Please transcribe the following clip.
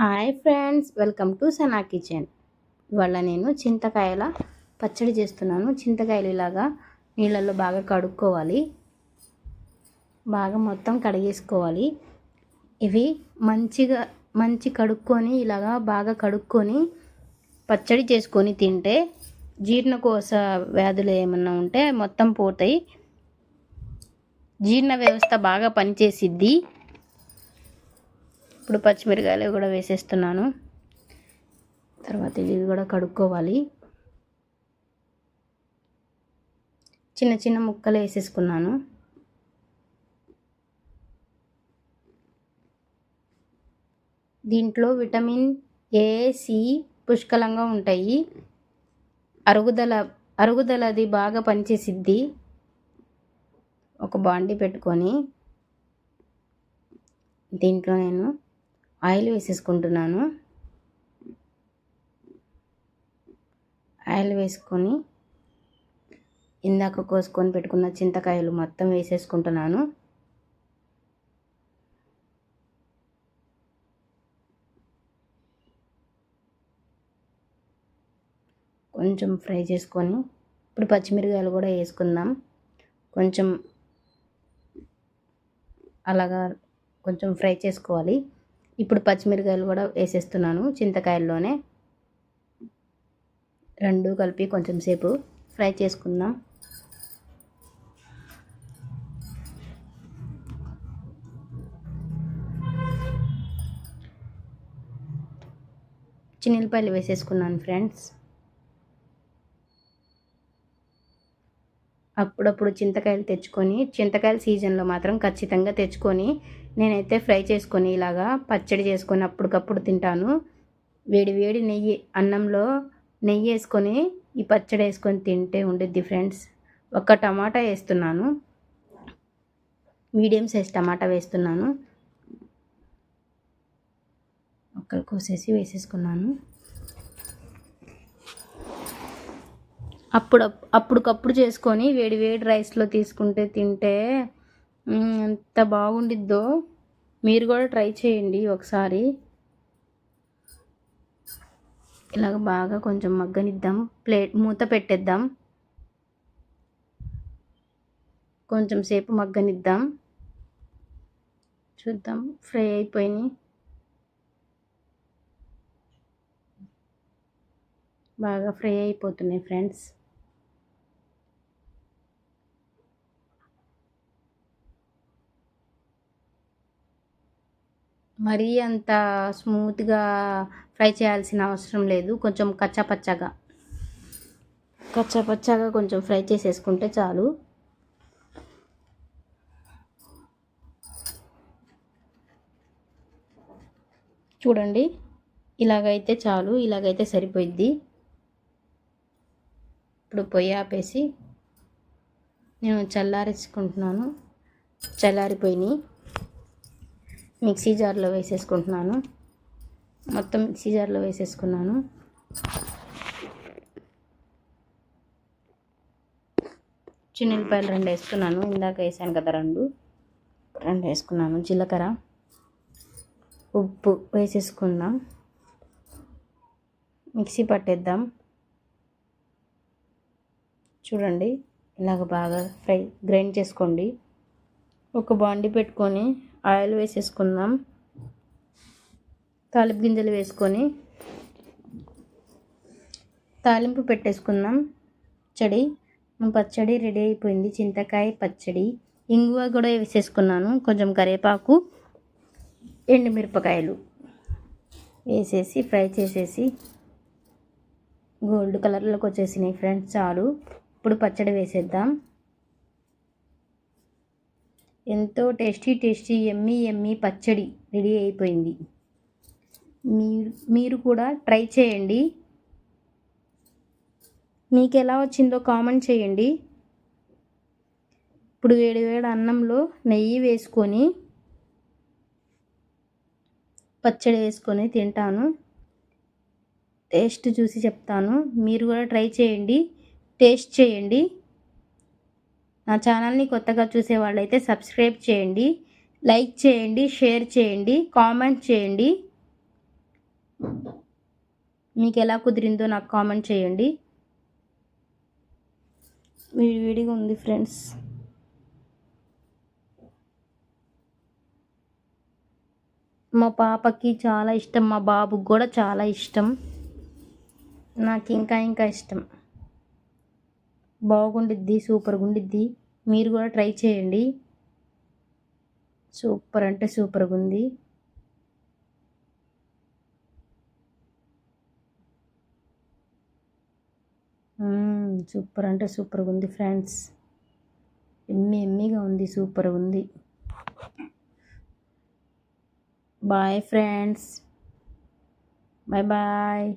Hi friends welcome to Sana kitchen. ఇవాళ నేను చింతకాయల పచ్చడి చేస్తున్నాను. చింతకాయలు ఇలాగా నీళ్ళల్లో బాగా కడుక్కోవాలి. బాగా మొత్తం కడిగేసుకోవాలి. ఇవి మంచిగా మంచి కడుక్కొని ఇలాగా బాగా కడుక్కొని పచ్చడి చేసుకొని తింటే జీర్ణకోశ వ్యాధులు ఏమన్నా ఉంటే మొత్తం పోతాయి. జీర్ణ వ్యవస్థ బాగా పనిచేసిద్ది. ఇప్పుడు పచ్చిమిరకాయలు కూడా వేసేస్తున్నాను. తర్వాత ఇవి కూడా కడుక్కోవాలి. చిన్న చిన్న ముక్కలు వేసేసుకున్నాను. దీంట్లో విటమిన్ ఏ సి పుష్కలంగా ఉంటాయి. అరుగుదల అరుగుదలది బాగా పనిచేసిద్ది. ఒక బాండి పెట్టుకొని దీంట్లో నేను ఆయిల్ వేసేసుకుంటున్నాను. ఆయిల్ వేసుకొని ఇందాక కోసుకొని పెట్టుకున్న చింతకాయలు మొత్తం వేసేసుకుంటున్నాను. కొంచెం ఫ్రై చేసుకొని ఇప్పుడు పచ్చిమిరకాయలు కూడా వేసుకుందాం. కొంచెం అలాగా కొంచెం ఫ్రై చేసుకోవాలి. ఇప్పుడు పచ్చిమిరకాయలు కూడా వేసేస్తున్నాను చింతకాయల్లోనే. రెండు కలిపి కొంచెం సేపు ఫ్రై చేసుకుందాం. చిన్నపాయలు వేసేసుకున్నాను ఫ్రెండ్స్. అప్పుడప్పుడు చింతకాయలు తెచ్చుకొని చింతకాయల సీజన్లో మాత్రం ఖచ్చితంగా తెచ్చుకొని నేనైతే ఫ్రై చేసుకొని ఇలాగా పచ్చడి చేసుకొని అప్పటికప్పుడు తింటాను. వేడి వేడి నెయ్యి అన్నంలో నెయ్యి వేసుకొని ఈ పచ్చడి వేసుకొని తింటే ఉండిద్ది ఫ్రెండ్స్. ఒక టమాటా వేస్తున్నాను. మీడియం సైజ్ టమాటా వేస్తున్నాను. ఒక్కరు కోసేసి వేసేసుకున్నాను. అప్పుడు అప్పటికప్పుడు చేసుకొని వేడి వేడి రైస్లో తీసుకుంటే తింటే ఎంత బాగుండిద్దో. మీరు కూడా ట్రై చేయండి ఒకసారి. ఇలాగ బాగా కొంచెం మగ్గనిద్దాం. ప్లేట్ మూత పెట్టేద్దాం. కొంచెం సేపు మగ్గనిద్దాం. చూద్దాం ఫ్రై అయిపోయినాయి. బాగా ఫ్రై అయిపోతున్నాయి ఫ్రెండ్స్. మరీ అంత స్మూత్గా ఫ్రై చేయాల్సిన అవసరం లేదు. కొంచెం కచ్చాపచ్చాగా. కచ్చాపచ్చాగా కొంచెం ఫ్రై చేసేసుకుంటే చాలు. చూడండి. ఇలాగైతే చాలు. ఇలాగైతే సరిపోయిద్ది. ఇప్పుడు పొయ్యి ఆపేసి నేను చల్లారేసుకుంటున్నాను. చల్లారిపోయినాయి. మిక్సీ జార్లో వేసేసుకుంటున్నాను. మొత్తం మిక్సీ జార్లో వేసేసుకున్నాను. చిన్నపాయలు రెండు వేసుకున్నాను. ఇందాక వేసాను కదా రెండు. రెండు వేసుకున్నాను. జీలకర్ర ఉప్పు వేసేసుకుందాం. మిక్సీ పట్టేద్దాం. చూడండి ఇలాగ బాగా ఫ్రై గ్రైండ్ చేసుకోండి. ఒక బాండి పెట్టుకొని ఆయిల్ వేసేసుకుందాం. తాలింపు గింజలు వేసుకొని తాలింపు పెట్టేసుకుందాం. పచ్చడి పచ్చడి రెడీ అయిపోయింది. చింతకాయ పచ్చడి ఇంగువ కూడా వేసేసుకున్నాను. కొంచెం కరివేపాకు ఎండుమిరపకాయలు వేసేసి ఫ్రై చేసేసి గోల్డ్ కలర్లోకి వచ్చేసినాయి ఫ్రెండ్స్ చాలు. ఇప్పుడు పచ్చడి వేసేద్దాం. ఎంతో టేస్టీ టేస్టీ ఎమ్మీ ఎమ్మీ పచ్చడి రెడీ అయిపోయింది. మీరు మీరు కూడా ట్రై చేయండి. మీకు ఎలా వచ్చిందో కామెంట్ చేయండి. ఇప్పుడు వేడి వేడి అన్నంలో నెయ్యి వేసుకొని పచ్చడి వేసుకొని తింటాను. టేస్ట్ చూసి చెప్తాను. మీరు కూడా ట్రై చేయండి. టేస్ట్ చేయండి. నా ఛానల్ని కొత్తగా చూసే వాళ్ళైతే సబ్స్క్రైబ్ చేయండి లైక్ చేయండి షేర్ చేయండి కామెంట్ చేయండి. మీకు ఎలా కుదిరిందో నాకు కామెంట్ చేయండి. విడివిడిగా ఉంది ఫ్రెండ్స్. మా పాపకి చాలా ఇష్టం మా బాబుకి కూడా చాలా ఇష్టం. నాకు ఇంకా ఇంకా ఇష్టం. బాగుండిద్ది సూపర్గా ఉండిద్ది మీరు కూడా ట్రై చేయండి. సూపర్ అంటే సూపర్గా ఉంది సూపర్ అంటే సూపర్గా ఉంది ఫ్రెండ్స్. ఎమ్మి ఎమ్మిగా ఉంది సూపర్గా ఉంది బాయ్ ఫ్రెండ్స్. Bye bye.